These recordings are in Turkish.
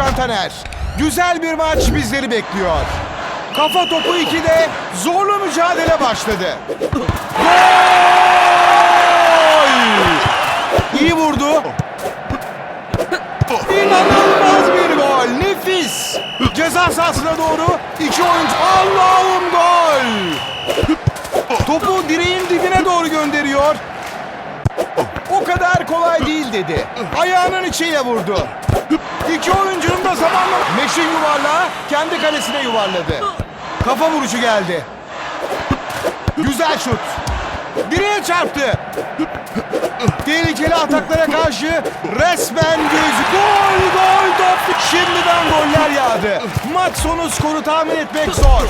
Ercan Taner. Güzel bir maç bizleri bekliyor. Kafa topu 2'de zorlu mücadele başladı. Gol! İyi vurdu. İnanılmaz bir gol. Nefis. Ceza sahasına doğru iki oyuncu. Allah'ım gol. Topu direğin dibine doğru gönderiyor. O kadar kolay değil dedi. Ayağının içiyle vurdu. İki oyuncunun da zamanla meşin yuvarlağı kendi kalesine yuvarladı. Kafa vuruşu geldi. Güzel şut. Direğe çarptı. Tehlikeli ataklara karşı resmen göz. Gol gol top. Şimdiden goller yağdı. Maç sonu skoru tahmin etmek zor.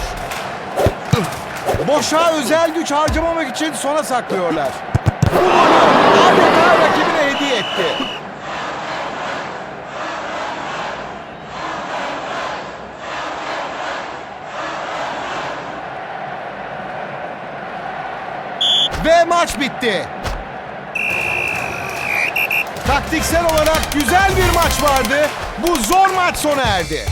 Boşa özel güç harcamamak için sona saklıyorlar. Bu golü adeta rakibine hediye etti. Ve maç bitti. Taktiksel olarak güzel bir maç vardı. Bu zor maç sona erdi.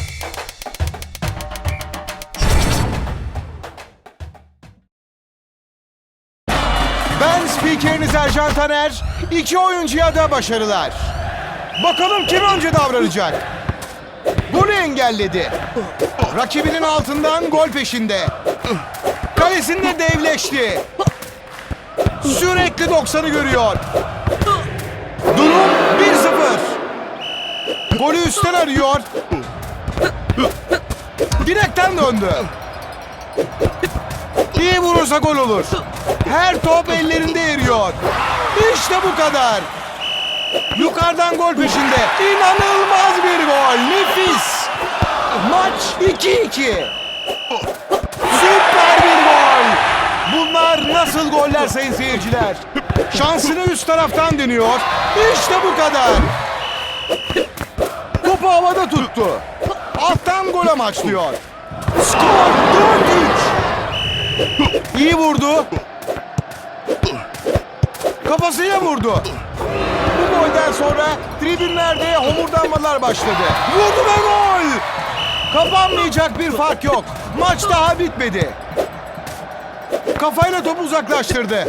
Ben spikeriniz Ercan Taner. İki oyuncuya da başarılar. Bakalım kim önce davranacak? Golü engelledi. Rakibinin altından gol peşinde. Kalesinde devleşti. Sürekli 90'ı görüyor. Durum 1-0. Golü üstten arıyor. Direkten döndü. İyi vurursa gol olur. Her top ellerinde eriyor. İşte bu kadar. Yukarıdan gol peşinde. İnanılmaz bir gol. Nefis. Maç 2-2. Süper bir gol. Bunlar nasıl goller sayın seyirciler? Şansını üst taraftan deniyor. İşte bu kadar. Topu havada tuttu. Alttan gol amaçlıyor. Skor 4-3. İyi vurdu. Kafasıyla vurdu. Bu golden sonra tribünlerde homurdanmalar başladı. Vurdu ve gol! Kapanmayacak bir fark yok. Maç daha bitmedi. Kafayla topu uzaklaştırdı.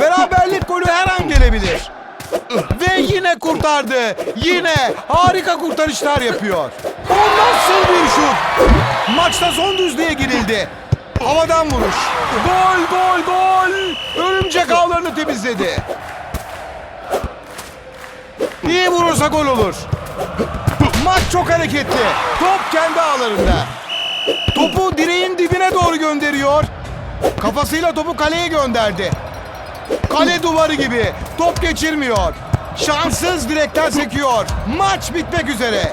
Beraberlik golü her an gelebilir. Ve yine kurtardı. Yine harika kurtarışlar yapıyor. O nasıl bir şut? Maçta son düzlüğe girildi. Havadan vuruş. Gol, gol, gol. Örümcek ağlarını temizledi. İyi vurursa gol olur. Maç çok hareketli. Top kendi ağlarında. Topu direğin dibine doğru gönderiyor. Kafasıyla topu kaleye gönderdi. Kale duvarı gibi. Top geçirmiyor. Şanssız direkten sekiyor. Maç bitmek üzere.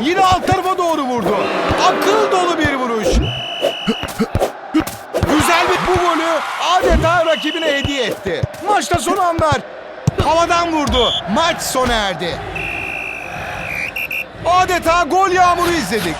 Yine alt tarafa doğru vurdu. Akıl dolu bir vuruş. Güzel bir bu golü adeta rakibine hediye etti. Maçta son anlar. Havadan vurdu. Maç sona erdi. Adeta gol yağmuru izledik.